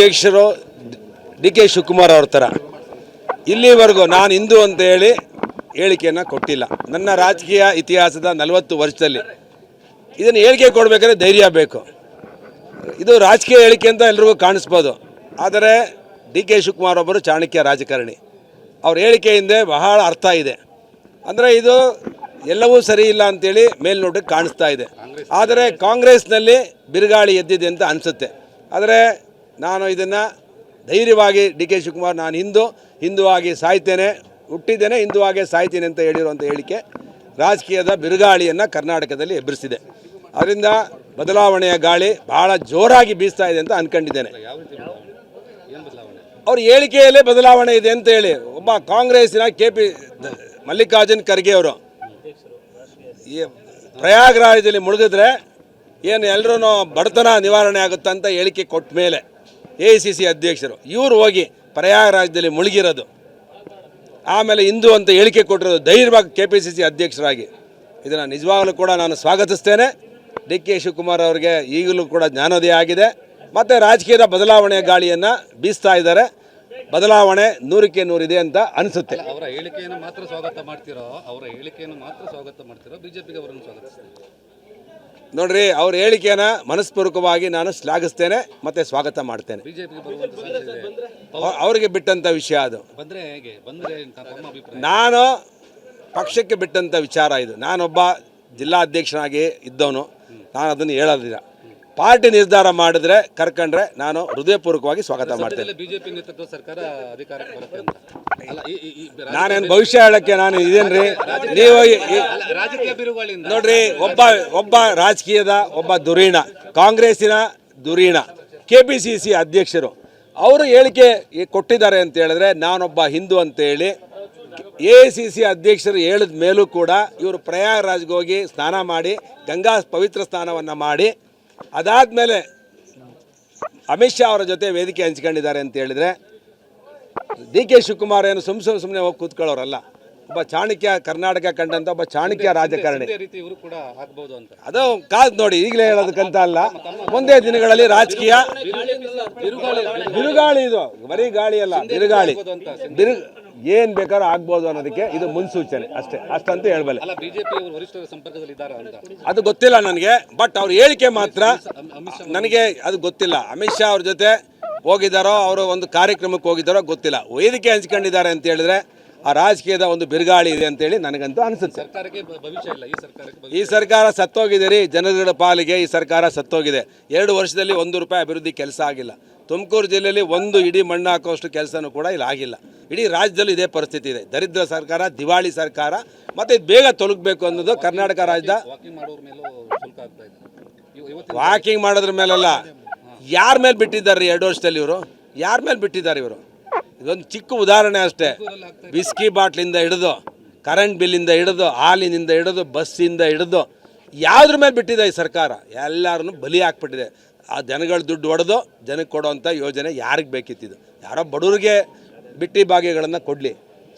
ಅಧ್ಯಕ್ಷರು D K Shivakumar ಅವ್ರ ಥರ ಇಲ್ಲಿವರೆಗೂ ನಾನು ಹಿಂದೂ ಅಂತ ಹೇಳಿ ಹೇಳಿಕೆಯನ್ನು ಕೊಟ್ಟಿಲ್ಲ. ನನ್ನ ರಾಜಕೀಯ ಇತಿಹಾಸದ ನಲವತ್ತು ವರ್ಷದಲ್ಲಿ ಇದನ್ನು ಹೇಳಿಕೆ ಕೊಡಬೇಕಾದ್ರೆ ಧೈರ್ಯ ಬೇಕು. ಇದು ರಾಜಕೀಯ ಹೇಳಿಕೆ ಅಂತ ಎಲ್ರಿಗೂ ಕಾಣಿಸ್ಬೋದು. ಆದರೆ ಡಿ ಕೆ ಶಿವಕುಮಾರ್ ಒಬ್ಬರು ಚಾಣಕ್ಯ ರಾಜಕಾರಣಿ. ಅವ್ರ ಹೇಳಿಕೆ ಹಿಂದೆ ಬಹಳ ಅರ್ಥ ಇದೆ. ಅಂದರೆ ಇದು ಎಲ್ಲವೂ ಸರಿ ಇಲ್ಲ ಅಂತೇಳಿ ಮೇಲ್ನೋಟಕ್ಕೆ ಕಾಣಿಸ್ತಾ ಇದೆ. ಆದರೆ ಕಾಂಗ್ರೆಸ್ನಲ್ಲಿ ಬಿರುಗಾಳಿ ಎದ್ದಿದೆ ಅಂತ ಅನಿಸುತ್ತೆ. ಆದರೆ ನಾನು ಇದನ್ನು ಧೈರ್ಯವಾಗಿ ಡಿ ಕೆ ಶಿವಕುಮಾರ್, ನಾನು ಹಿಂದೂ, ಹಿಂದುವಾಗಿ ಸಾಯ್ತೇನೆ, ಹುಟ್ಟಿದ್ದೇನೆ, ಹಿಂದುವಾಗೇ ಸಾಯ್ತೀನಿ ಅಂತ ಹೇಳಿರುವಂಥ ಹೇಳಿಕೆ ರಾಜಕೀಯದ ಬಿರುಗಾಳಿಯನ್ನು ಕರ್ನಾಟಕದಲ್ಲಿ ಎಬ್ಬರಿಸಿದೆ. ಅದರಿಂದ ಬದಲಾವಣೆಯ ಗಾಳಿ ಬಹಳ ಜೋರಾಗಿ ಬೀಸ್ತಾ ಇದೆ ಅಂತ ಅಂದ್ಕೊಂಡಿದ್ದೇನೆ ಅವ್ರ ಹೇಳಿಕೆಯಲ್ಲೇ ಬದಲಾವಣೆ ಇದೆ ಅಂತ ಹೇಳಿ ಒಬ್ಬ ಕಾಂಗ್ರೆಸ್ಸಿನ ಕೆ ಪಿ ಮಲ್ಲಿಕಾರ್ಜುನ್ ಖರ್ಗೆ ಅವರು ಪ್ರಯಾಗರಾಜದಲ್ಲಿ ಮುಳುಗಿದ್ರೆ ಏನು ಎಲ್ಲರೂ ಬಡತನ ನಿವಾರಣೆ ಆಗುತ್ತೆ ಅಂತ ಹೇಳಿಕೆ ಕೊಟ್ಟ ಮೇಲೆ ಎ ಸಿ ಸಿ ಅಧ್ಯಕ್ಷರು, ಇವರು ಹೋಗಿ ಪ್ರಯಾಗರಾಜದಲ್ಲಿ ಮುಳುಗಿರೋದು. ಆಮೇಲೆ ಹಿಂದೂ ಅಂತ ಹೇಳಿಕೆ ಕೊಟ್ಟಿರೋದು ಧೈರ್ಯವಾಗಿ ಕೆ ಪಿ ಸಿ ಸಿ ಅಧ್ಯಕ್ಷರಾಗಿ ಇದನ್ನು ನಿಜವಾಗಲೂ ಕೂಡ ನಾನು ಸ್ವಾಗತಿಸ್ತೇನೆ. ಡಿ ಕೆ ಶಿವಕುಮಾರ್ ಅವರಿಗೆ ಈಗಲೂ ಕೂಡ ಜ್ಞಾನೋದಯ ಆಗಿದೆ. ಮತ್ತು ರಾಜಕೀಯದ ಬದಲಾವಣೆಯ ಗಾಳಿಯನ್ನು ಬೀಸ್ತಾ ಇದ್ದಾರೆ. ಬದಲಾವಣೆ ನೂರಕ್ಕೆ ನೂರಿದೆ ಅಂತ ಅನಿಸುತ್ತೆ. ಅವರ ಹೇಳಿಕೆಯನ್ನು ಮಾತ್ರ ಸ್ವಾಗತ ಮಾಡ್ತಿರೋ, ಅವರ ಹೇಳಿಕೆಯನ್ನು ಮಾತ್ರ ಸ್ವಾಗತ ಮಾಡ್ತಿರೋ ಬಿಜೆಪಿಗೆ ಅವರನ್ನು ಸ್ವಾಗತಿಸ್ತಾರೆ ನೋಡ್ರಿ ಅವ್ರ ಹೇಳಿಕೆನ ಮನಸ್ಪೂರ್ವಕವಾಗಿ ನಾನು ಶ್ಲಾಘಿಸ್ತೇನೆ ಮತ್ತೆ ಸ್ವಾಗತ ಮಾಡ್ತೇನೆ. ಅವ್ರಿಗೆ ಬಿಟ್ಟಂಥ ವಿಷಯ ಅದು. ನಾನು ಪಕ್ಷಕ್ಕೆ ಬಿಟ್ಟಂಥ ವಿಚಾರ ಇದು. ನಾನೊಬ್ಬ ಜಿಲ್ಲಾಧ್ಯಕ್ಷನಾಗಿ ಇದ್ದವನು. ನಾನು ಅದನ್ನು ಹೇಳೋದಿಲ್ಲ ಪಾರ್ಟಿ ನಿರ್ಧಾರ ಮಾಡಿದ್ರೆ ಕರ್ಕೊಂಡ್ರೆ ನಾನು ಹೃದಯಪೂರ್ವಕವಾಗಿ ಸ್ವಾಗತ ಮಾಡ್ತೇನೆ. ಬಿಜೆಪಿ ನೇತೃತ್ವದ ಸರ್ಕಾರ ಅಧಿಕಾರ ನಾನೇನು ಭವಿಷ್ಯ ಹೇಳಕ್ಕೆ ನಾನು ಇದೇನ್ರಿ? ನೀವು ನೋಡ್ರಿ ಒಬ್ಬ ಒಬ್ಬ ರಾಜಕೀಯದ ಒಬ್ಬ ದುರೀಣ ಕಾಂಗ್ರೆಸ್ಸಿನ ದುರೀಣ ಕೆ ಪಿ ಸಿ ಸಿ ಅಧ್ಯಕ್ಷರು ಅವರು ಹೇಳಿಕೆ ಕೊಟ್ಟಿದ್ದಾರೆ ಅಂತ ಹೇಳಿದ್ರೆ ನಾನೊಬ್ಬ ಹಿಂದೂ ಅಂತೇಳಿ ಎ ಸಿ ಸಿ ಅಧ್ಯಕ್ಷರು ಹೇಳಿದ ಮೇಲೂ ಕೂಡ ಇವರು ಪ್ರಯಾಗರಾಜ್ಗೆ ಹೋಗಿ ಸ್ನಾನ ಮಾಡಿ ಗಂಗಾ ಪವಿತ್ರ ಸ್ನಾನವನ್ನು ಮಾಡಿ ಅದಾದಮೇಲೆ ಅಮಿತ್ ಶಾ ಅವರ ಜೊತೆ ವೇದಿಕೆ ಹಂಚ್ಕೊಂಡಿದ್ದಾರೆ ಅಂತ ಹೇಳಿದರೆ ಡಿ ಕೆ ಶಿವಕುಮಾರ್ ಏನು ಸುಮ್ ಸುಮ್ ಸುಮ್ಮನೆ ಹೋಗಿ ಕೂತ್ಕೊಳ್ಳೋರಲ್ಲ. ಒಬ್ಬ ಚಾಣಕ್ಯ ಕರ್ನಾಟಕ ಕಂಡಂಥ ಒಬ್ಬ ಚಾಣಕ್ಯ ರಾಜಕಾರಣಿ. ಅದು ಕಾದ್ ನೋಡಿ ಈಗಲೇ ಹೇಳೋದಕ್ಕಂತ ಅಲ್ಲ. ಮುಂದೆ ದಿನಗಳಲ್ಲಿ ರಾಜಕೀಯ ಬಿರುಗಾಳಿ ಇದು ಬರೀ ಗಾಳಿ ಅಲ್ಲ ಬಿರುಗಾಳಿ. ಬಿರು ಏನ್ ಬೇಕಾದ್ರೂ ಆಗ್ಬೋದು ಅನ್ನೋದಕ್ಕೆ ಇದು ಮುನ್ಸೂಚನೆ. ಅಷ್ಟೇ. ಅಷ್ಟಂತೂ ಹೇಳ್ಬಲ್ಲ. ಅಲ್ಲ ಬಿಜೆಪಿ ಅವರು ವರಿಷ್ಠರ ಸಂಪರ್ಕದಲ್ಲಿ ಇದ್ದಾರಾ ಅಂತ? ಅದು ಗೊತ್ತಿಲ್ಲ ನನಗೆ ಬಟ್ ಅವ್ರ ಹೇಳಿಕೆ ಮಾತ್ರ ನನಗೆ ಅದು ಗೊತ್ತಿಲ್ಲ. ಅಮಿತ್ ಶಾ ಅವ್ರ ಜೊತೆ ಹೋಗಿದ್ದಾರೋ ಅವರು ಒಂದು ಕಾರ್ಯಕ್ರಮಕ್ಕೆ ಹೋಗಿದ್ದಾರೋ ಗೊತ್ತಿಲ್ಲ. ವೇದಿಕೆ ಹಂಚ್ಕೊಂಡಿದ್ದಾರೆ ಅಂತ ಹೇಳಿದ್ರೆ ಆ ರಾಜಕೀಯದ ಒಂದು ಬಿರುಗಾಳಿ ಇದೆ ಅಂತೇಳಿ ನನಗಂತೂ ಅನಿಸುತ್ತೆ. ಸರ್ಕಾರಕ್ಕೆ ಭವಿಷ್ಯ ಇಲ್ಲ. ಈ ಸರ್ಕಾರಕ್ಕೆ ಈ ಸರ್ಕಾರ ಸತ್ತೋಗಿದೆ ರೀ. ಜನಗಳ ಪಾಲಿಗೆ ಈ ಸರ್ಕಾರ ಸತ್ತೋಗಿದೆ. ಎರಡು ವರ್ಷದಲ್ಲಿ ಒಂದು ರೂಪಾಯಿ ಅಭಿವೃದ್ಧಿ ಕೆಲಸ ಆಗಿಲ್ಲ. ತುಮಕೂರು ಜಿಲ್ಲೆಯಲ್ಲಿ ಒಂದು ಇಡೀ ಮಣ್ಣು ಹಾಕೋಷ್ಟು ಕೆಲಸನೂ ಕೂಡ ಇಲ್ಲಿ ಆಗಿಲ್ಲ. ಇಡೀ ರಾಜ್ಯದಲ್ಲಿ ಇದೇ ಪರಿಸ್ಥಿತಿ ಇದೆ. ದರಿದ್ರ ಸರ್ಕಾರ, ದಿವಾಳಿ ಸರ್ಕಾರ, ಮತ್ತು ಇದು ಬೇಗ ತೊಲಗಬೇಕು ಅನ್ನೋದು ಕರ್ನಾಟಕ ರಾಜ್ಯದ ವಾಕಿಂಗ್ ಮಾಡೋದ್ರ ಮೇಲೆಲ್ಲ. ಯಾರ ಮೇಲೆ ಬಿಟ್ಟಿದ್ದಾರೆ ರೀ ಎರಡು ವರ್ಷದಲ್ಲಿ ಇವರು? ಯಾರ ಮೇಲೆ ಬಿಟ್ಟಿದ್ದಾರೆ ಇವರು? ಇದೊಂದು ಚಿಕ್ಕ ಉದಾಹರಣೆ ಅಷ್ಟೇ. ಬಿಸ್ಕಿ ಬಾಟ್ಲಿಂದ ಹಿಡಿದು, ಕರೆಂಟ್ ಬಿಲ್ಲಿಂದ ಹಿಡಿದು, ಹಾಲಿನಿಂದ ಹಿಡಿದು, ಬಸ್ಸಿಂದ ಹಿಡಿದು ಯಾವುದ್ರ ಮೇಲೆ ಬಿಟ್ಟಿದೆ ಈ ಸರ್ಕಾರ? ಎಲ್ಲರನ್ನು ಬಲಿ ಹಾಕ್ಬಿಟ್ಟಿದೆ. ಆ ಜನಗಳ ದುಡ್ಡು ಹೊಡೆದು ಜನಕ್ಕೆ ಕೊಡೋವಂಥ ಯೋಜನೆ ಯಾರಿಗೆ ಬೇಕಿತ್ತಿದ್ದು? ಯಾರೋ ಬಡವ್ರಿಗೆ ಬಿಟ್ಟಿ ಭಾಗ್ಯಗಳನ್ನು ಕೊಡಲಿ.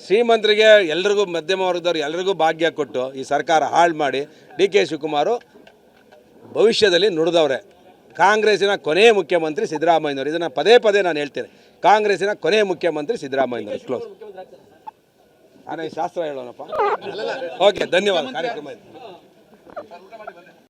ಶ್ರೀಮಂತರಿಗೆ ಎಲ್ರಿಗೂ ಮಧ್ಯಮ ವರ್ಗದವ್ರು ಎಲ್ರಿಗೂ ಭಾಗ್ಯ ಕೊಟ್ಟು ಈ ಸರ್ಕಾರ ಹಾಳು ಮಾಡಿ ಡಿ ಕೆ ಶಿವಕುಮಾರು ಭವಿಷ್ಯದಲ್ಲಿ ನುಡಿದವ್ರೆ. ಕಾಂಗ್ರೆಸ್ಸಿನ ಕೊನೆಯ ಮುಖ್ಯಮಂತ್ರಿ ಸಿದ್ದರಾಮಯ್ಯನವರು. ಇದನ್ನು ಪದೇ ಪದೇ ನಾನು ಹೇಳ್ತೇನೆ. ಕಾಂಗ್ರೆಸ್ಸಿನ ಕೊನೆಯ ಮುಖ್ಯಮಂತ್ರಿ ಸಿದ್ದರಾಮಯ್ಯನವರು. ಕ್ಲೋಸ್ ಶಾಸ್ತ್ರ ಹೇಳೋಣಪ್ಪ. ಓಕೆ ಧನ್ಯವಾದ. ಕಾರ್ಯಕ್ರಮ 何だね?